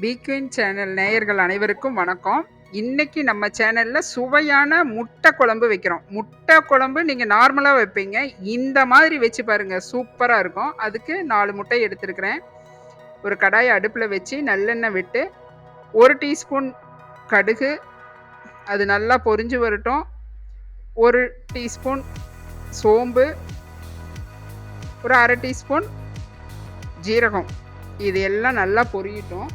பீக்வின் channel நேயர்கள் அனைவருக்கும் வணக்கம். இன்னைக்கு நம்ம சேனலில் சுவையான முட்டை குழம்பு வைக்கிறோம். முட்டை குழம்பு நீங்கள் நார்மலாக வைப்பீங்க. இந்த மாதிரி வச்சு பாருங்கள் சூப்பராக இருக்கும். அதுக்கு நாலு முட்டை எடுத்துருக்கிறேன். ஒரு கடாயை அடுப்பில் வச்சு நல்லெண்ணெய் விட்டு ஒரு டீஸ்பூன் கடுகு அது நல்லா பொரிஞ்சு வரட்டும். ஒரு டீஸ்பூன் சோம்பு ஒரு அரை டீஸ்பூன் ஜீரகம். இது எல்லாம் நல்லா பொரியட்டும்.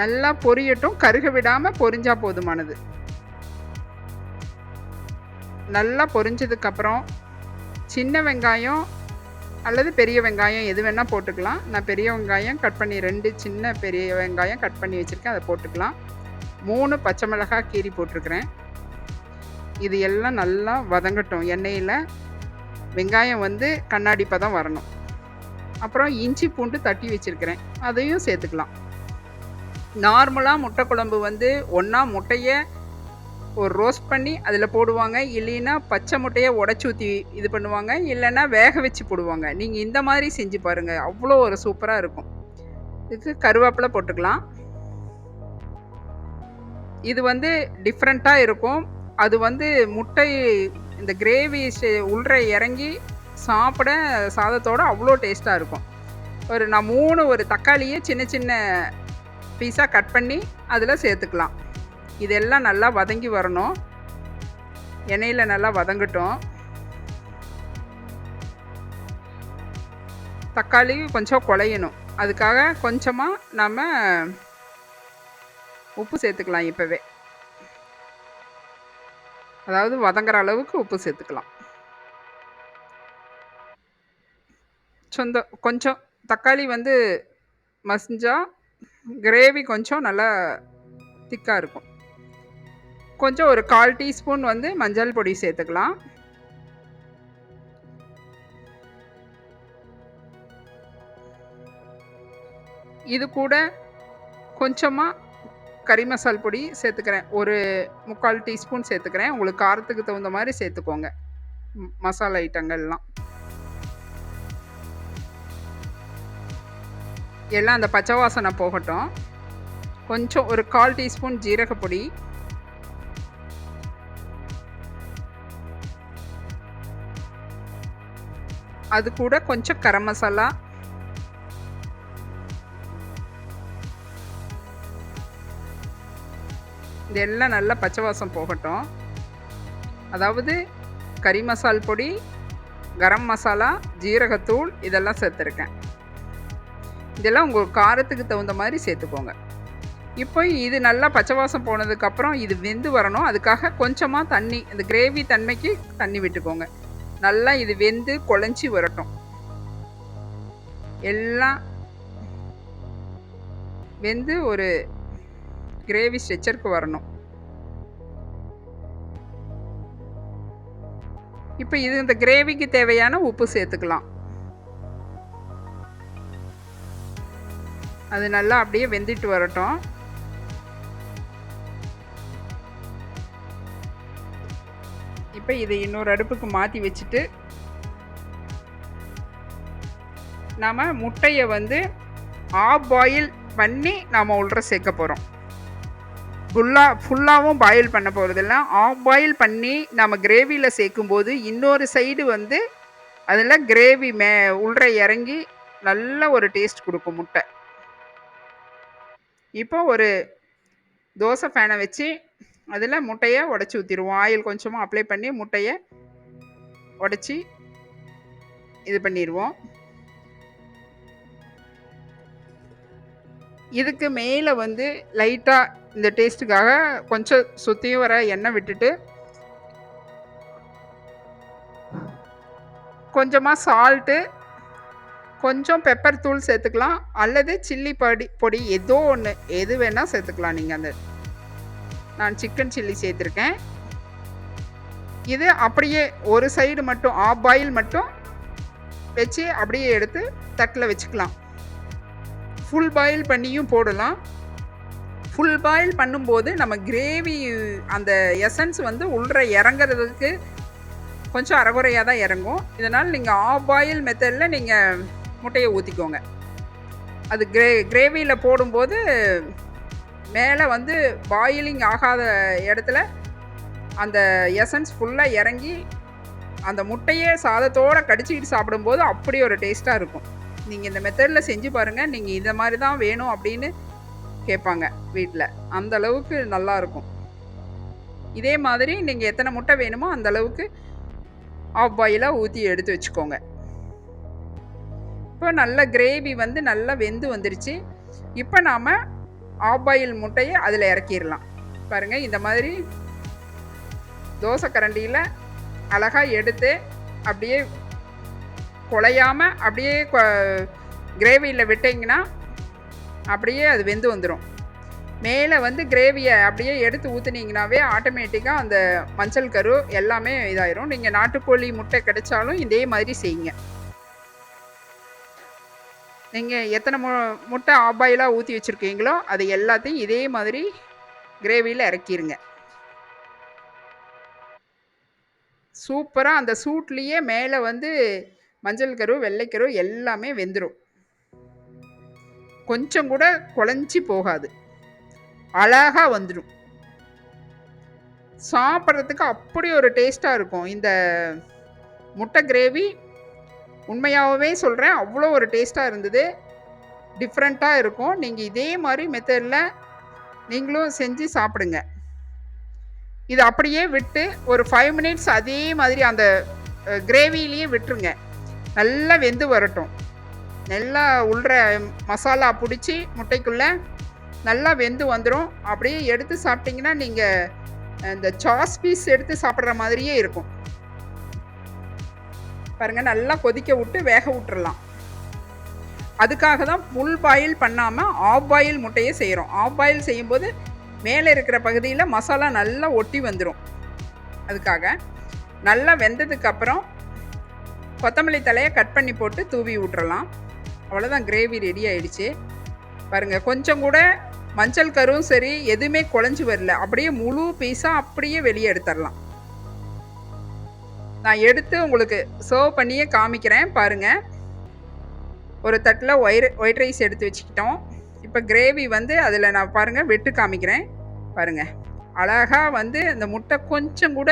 நல்லா பொரியட்டும். கருக விடாமல் பொரிஞ்சா போதுமானது. நல்லா பொரிஞ்சதுக்கப்புறம் சின்ன வெங்காயம் அல்லது பெரிய வெங்காயம் எது வேணால் போட்டுக்கலாம். நான் பெரிய வெங்காயம் கட் பண்ணி ரெண்டு சின்ன பெரிய வெங்காயம் கட் பண்ணி வச்சுருக்கேன். அதை போட்டுக்கலாம். மூணு பச்சை மிளகாய் கீரி போட்டிருக்கிறேன். இது எல்லாம் நல்லா வதங்கட்டும். எண்ணெயில் வெங்காயம் வந்து கண்ணாடி பதம் வரணும். அப்புறம் இஞ்சி பூண்டு தட்டி வச்சுருக்கிறேன். அதையும் சேர்த்துக்கலாம். நார்மலாக முட்டை குழம்பு வந்து ஒன்றா முட்டையை ஒரு ரோஸ்ட் பண்ணி அதில் போடுவாங்க. இல்லைன்னா பச்சை முட்டையை உடச்சி ஊற்றி இது பண்ணுவாங்க. இல்லைன்னா வேக வச்சு போடுவாங்க. நீங்கள் இந்த மாதிரி செஞ்சு பாருங்கள் அவ்வளோ ஒரு சூப்பராக இருக்கும். இதுக்கு கருவேப்பிலை போட்டுக்கலாம். இது வந்து டிஃப்ரெண்ட்டாக இருக்கும். அது வந்து முட்டை இந்த கிரேவி உள்ள இறங்கி சாப்பிட சாதத்தோடு அவ்வளோ டேஸ்ட்டாக இருக்கும். ஒரு நான் மூணு ஒரு தக்காளியை சின்ன சின்ன பீஸாக கட் பண்ணி அதில் சேர்த்துக்கலாம். இதெல்லாம் நல்லா வதங்கி வரணும். எண்ணெயில் நல்லா வதங்கட்டும். தக்காளி கொஞ்சம் குழையணும். அதுக்காக கொஞ்சமாக நம்ம உப்பு சேர்த்துக்கலாம் இப்போவே. அதாவது வதங்குற அளவுக்கு உப்பு சேர்த்துக்கலாம். சொந்த கொஞ்சம் தக்காளி வந்து மசிஞ்சால் கிரேவி கொஞ்சம் நல்லா திக்காக இருக்கும். கொஞ்சம் ஒரு கால் டீஸ்பூன் வந்து மஞ்சள் பொடி சேர்த்துக்கலாம். இது கூட கொஞ்சமாக கறி மசால் பொடி சேர்த்துக்கிறேன். ஒரு முக்கால் டீஸ்பூன் சேர்த்துக்கிறேன். உங்களுக்கு காரத்துக்கு தகுந்த மாதிரி சேர்த்துக்கோங்க. மசாலா ஐட்டங்கள்லாம். எல்லாம் அந்த பச்சை வாசனை போகட்டும். கொஞ்சம் ஒரு கால் டீஸ்பூன் ஜீரகப்பொடி. அது கூட கொஞ்சம் கரம் மசாலா. இதெல்லாம் நல்லா பச்சை வாசம் போகட்டும். அதாவது கறி மசால் பொடி கரம் மசாலா ஜீரகத்தூள் இதெல்லாம் சேர்த்துருக்கேன். இதெல்லாம் உங்கள் காரத்துக்கு தகுந்த மாதிரி சேர்த்துக்கோங்க. இப்போ இது நல்லா பச்சை வாசம் போனதுக்கப்புறம் இது வெந்து வரணும். அதுக்காக கொஞ்சமாக தண்ணி இந்த கிரேவி தன்மைக்கு தண்ணி விட்டுக்கோங்க. நல்லா இது வெந்து குழஞ்சி வரட்டும். எல்லாம் வெந்து ஒரு கிரேவி ஸ்ட்ரெச்சருக்கு வரணும். இப்போ இது இந்த கிரேவிக்கு தேவையான உப்பு சேர்த்துக்கலாம். அது நல்லா அப்படியே வெந்துட்டு வரட்டும். இப்போ இதை இன்னொரு அடுப்புக்கு மாற்றி வச்சுட்டு நாம் முட்டையை வந்து ஆஃப் பாயில் பண்ணி நாம் உள்ள சேர்க்க போகிறோம் ஃபுல்லாக ஃபுல்லாகவும் பாயில் பண்ண போகிறதில்ல ஆஃப் பாயில் பண்ணி நம்ம கிரேவியில் சேர்க்கும்போது இன்னொரு சைடு வந்து அதில் கிரேவி மே உள்ள இறங்கி நல்ல ஒரு டேஸ்ட் கொடுக்கும் முட்டை. இப்போ ஒரு தோசை ஃபேனை வச்சு அதில் முட்டையை உடச்சி ஊற்றிடுவோம் ஆயில் கொஞ்சமாக அப்ளை பண்ணி முட்டையை உடச்சி இது பண்ணிடுவோம். இதுக்கு மேலே வந்து லைட்டாக இந்த டேஸ்ட்டுக்காக கொஞ்சம் சுற்றியும் வர எண்ணெய் விட்டுட்டு கொஞ்சமாக சால்ட்டு கொஞ்சம் பெப்பர் தூள் சேர்த்துக்கலாம். அல்லது சில்லி பொடி பொடி ஏதோ ஒன்று எது வேணால் சேர்த்துக்கலாம் நீங்கள் அந்த நான் சிக்கன் சில்லி சேர்த்துருக்கேன். இது அப்படியே ஒரு சைடு மட்டும் ஆஃப் பாயில் மட்டும் வச்சு அப்படியே எடுத்து தட்டில் வச்சுக்கலாம். ஃபுல் பாயில் பண்ணியும் போடலாம். ஃபுல் பாயில் பண்ணும்போது நம்ம கிரேவி அந்த எசன்ஸ் வந்து உள்ளே இறங்குறதுக்கு கொஞ்சம் அறகுறையாக தான் இறங்கும். இதனால் நீங்கள் ஆஃப் பாயில் மெத்தடில் நீங்கள் முட்டையை ஊற்றிக்கோங்க அது கிரே கிரேவியில் போடும்போது மேலே வந்து பாயிலிங் ஆகாத இடத்துல அந்த எசன்ஸ் ஃபுல்லாக இறங்கி அந்த முட்டையே சாதத்தோடு கடிச்சிக்கிட்டு சாப்பிடும்போது அப்படி ஒரு டேஸ்ட்டாக இருக்கும். நீங்கள் இந்த மெத்தடில் செஞ்சு பாருங்கள் நீங்கள் இந்த மாதிரி தான் வேணும் அப்படின்னு கேட்பாங்க வீட்டில் அந்த அளவுக்கு நல்லாயிருக்கும் இதே மாதிரி நீங்கள் எத்தனை முட்டை வேணுமோ அந்த அளவுக்கு ஆஃப் பாயிலாக ஊற்றி எடுத்து வச்சுக்கோங்க. இப்போ நல்ல கிரேவி வந்து நல்லா வெந்து வந்துருச்சு. இப்போ நாம் ஆஃப் பாயில் முட்டையை அதில் இறக்கிடலாம். பாருங்கள் இந்த மாதிரி தோசை கரண்டியில் அழகாக எடுத்து அப்படியே குலையாமல் அப்படியே கிரேவியில் விட்டிங்கன்னா அப்படியே அது வெந்து வந்துடும் மேலே வந்து கிரேவியை அப்படியே எடுத்து ஊற்றுனீங்கனாவே ஆட்டோமேட்டிக்காக அந்த மஞ்சள் கரு எல்லாமே இதாயிரும். நீங்கள் நாட்டுக்கோழி முட்டை கிடைச்சாலும் இதே மாதிரி செய்யுங்க. நீங்கள் எத்தனை மு முட்டை ஆபாயிலாக ஊற்றி வச்சுருக்கீங்களோ அது எல்லாத்தையும் இதே மாதிரி கிரேவியில் இறக்கிருங்க. சூப்பராக அந்த சூட்லேயே மேலே வந்து மஞ்சள் கரு வெள்ளைக்கரு எல்லாமே வெந்துடும் கொஞ்சம் கூட குழஞ்சி போகாது. அழகாக வந்துடும் சாப்பிட்றதுக்கு அப்படி ஒரு டேஸ்ட்டாக இருக்கும். இந்த முட்டை கிரேவி உண்மையாகவே சொல்கிறேன் அவ்வளோ ஒரு டேஸ்ட்டாக இருந்தது. டிஃப்ரெண்ட்டாக இருக்கும். நீங்கள் இதே மாதிரி மெத்தடில் நீங்களும் செஞ்சு சாப்பிடுங்க. இது அப்படியே விட்டு ஒரு ஃபைவ் மினிட்ஸ் அதே மாதிரி அந்த கிரேவிலேயே விட்டுருங்க. நல்லா வெந்து வரட்டும். நல்லா உள்ற மசாலா பிடிச்சி முட்டைக்குள்ளே நல்லா வெந்து வந்துடும் அப்படியே எடுத்து சாப்பிட்டிங்கன்னா நீங்கள் இந்த சாஸ் பீஸ் எடுத்து சாப்பிட்ற மாதிரியே இருக்கும். பாருங்கள் நல்லா கொதிக்க விட்டு வேக விட்டுறலாம். அதுக்காக தான் ஃபுல் பாயில் பண்ணாமல் ஆஃப் பாயில் முட்டையை செய்கிறோம் ஆஃப் பாயில் செய்யும்போது மேலே இருக்கிற பகுதியில் மசாலா நல்லா ஒட்டி வந்துடும் அதுக்காக நல்லா வெந்ததுக்கப்புறம் கொத்தமல்லி தலையை கட் பண்ணி போட்டு தூவி விட்டுறலாம். அவ்வளோதான் கிரேவி ரெடி ஆயிடுச்சு. பாருங்கள் கொஞ்சம் கூட மஞ்சள் கரும் சரி எதுவுமே குழஞ்சி வரல. அப்படியே முழு பீஸாக அப்படியே வெளியே எடுத்துடலாம் நான் எடுத்து உங்களுக்கு சர்வ் பண்ணியே காமிக்கிறேன் பாருங்கள் ஒரு தட்டில் ஒயிட் ஒயிட் ரைஸ் எடுத்து வச்சுக்கிட்டோம். இப்போ கிரேவி வந்து அதில் நான் பாருங்கள் வெட்டு காமிக்கிறேன். பாருங்கள் அழகாக வந்து அந்த முட்டை கொஞ்சம் கூட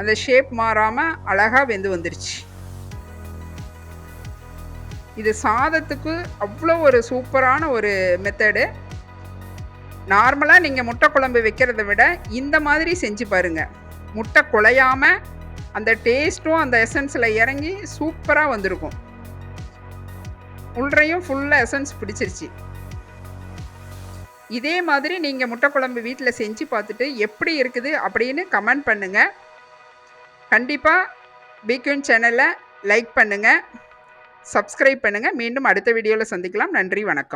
அந்த ஷேப் மாறாமல் அழகாக வெந்து வந்துருச்சு. இது சாதத்துக்கு அவ்வளோ ஒரு சூப்பரான ஒரு மெத்தடு நார்மலாக நீங்கள் முட்டை குழம்பு வைக்கிறத விட இந்த மாதிரி செஞ்சு பாருங்கள் முட்டை குலையாமல் அந்த டேஸ்ட்டும் அந்த எசன்ஸில் இறங்கி சூப்பராக வந்திருக்கும். உள்றையும் ஃபுல்லாக எசன்ஸ் பிடிச்சிருச்சு. இதே மாதிரி நீங்கள் முட்டை குழம்பு வீட்டில் செஞ்சு பார்த்துட்டு எப்படி இருக்குது அப்படின்னு கமெண்ட் பண்ணுங்கள் கண்டிப்பாக பிக்யூன் சேனலை லைக் பண்ணுங்கள் சப்ஸ்கிரைப் பண்ணுங்கள் மீண்டும் அடுத்த வீடியோவில் சந்திக்கலாம். நன்றி வணக்கம்.